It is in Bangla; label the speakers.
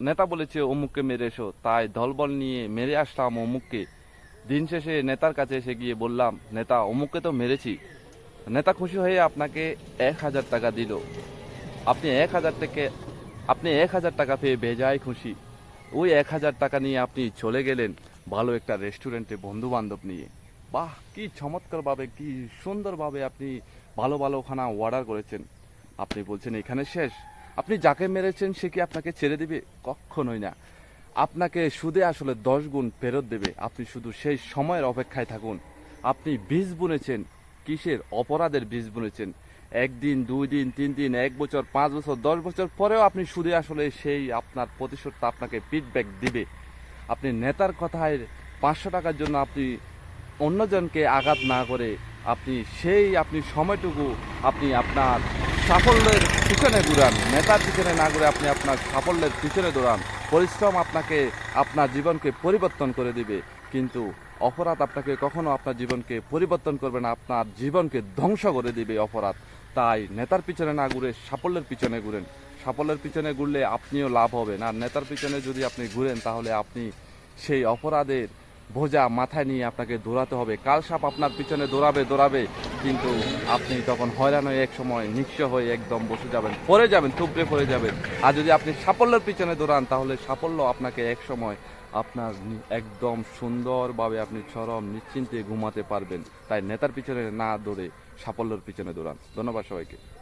Speaker 1: নেতা বলেছে, অমুককে মেরে এসো। তাই দলবল নিয়ে মেরে আসলাম অমুককে। দিন শেষে নেতার কাছে এসে গিয়ে বললাম, নেতা, অমুককে তো মেরেছি। নেতা খুশি হয়ে আপনাকে এক হাজার টাকা দিল। আপনি এক হাজার থেকে, আপনি এক হাজার টাকা পেয়ে বেজায় খুশি। ওই এক হাজার টাকা নিয়ে আপনি চলে গেলেন ভালো একটা রেস্টুরেন্টে বন্ধু বান্ধব নিয়ে। বাহ, কি চমৎকারভাবে, কি সুন্দরভাবে আপনি ভালো ভালো খানা অর্ডার করেছেন। আপনি বলছেন, এখানে শেষ। আপনি যাকে মেরেছেন সে কি আপনাকে ছেড়ে দিবে? কখনোই না। আপনাকে সুদে আসলে দশ গুণ ফেরত দেবে। আপনি শুধু সেই সময়ের অপেক্ষায় থাকুন। আপনি বীজ বুনেছেন। কিসের অপরাধের বীজ বুনেছেন? একদিন, দুই দিন, তিন দিন, এক বছর, পাঁচ বছর, দশ বছর পরেও আপনি সুদে আসলে সেই আপনার প্রতিশোধটা আপনাকে ফিডব্যাক দিবে। আপনি নেতার কথায় পাঁচশো টাকার জন্য আপনি অন্যজনকে আঘাত না করে আপনি সেই আপনি সময়টুকু আপনি আপনার সাফল্যের পিছনে ঘুরান নেতার পিছনে না ঘুরে আপনি আপনার সাফল্যের পিছনে দৌড়ান। পরিশ্রম আপনাকে আপনার জীবনকে পরিবর্তন করে দিবে। কিন্তু অপরাধ আপনাকে কখনো আপনার জীবনকে পরিবর্তন করবে না, আপনার জীবনকে ধ্বংস করে দিবে অপরাধ। তাই নেতার পিছনে না ঘুরে সাফল্যের পিছনে ঘুরেন। সাফল্যের পিছনে ঘুরলে আপনিও লাভ হবেন। আর নেতার পিছনে যদি আপনি ঘুরেন, তাহলে আপনি সেই অপরাধের বোঝা মাথায় নিয়ে আপনাকে দৌড়াতে হবে। কাল সাপ আপনার পিছনে দৌড়াবে দৌড়াবে। কিন্তু আপনি তখন হয়রান হয়ে এক সময় নিঃস্ব হয়ে একদম বসে যাবেন। পরে যাবেন, থুবড়ে পড়ে যাবেন। আর যদি আপনি সাফল্যের পিছনে দৌড়ান, তাহলে সাফল্য আপনাকে এক সময় আপনার একদম সুন্দরভাবে আপনি চরম নিশ্চিন্তে ঘুমাতে পারবেন। তাই নেতার পিছনে না দৌড়ে সাফল্যের পিছনে দৌড়ান। ধন্যবাদ সবাইকে।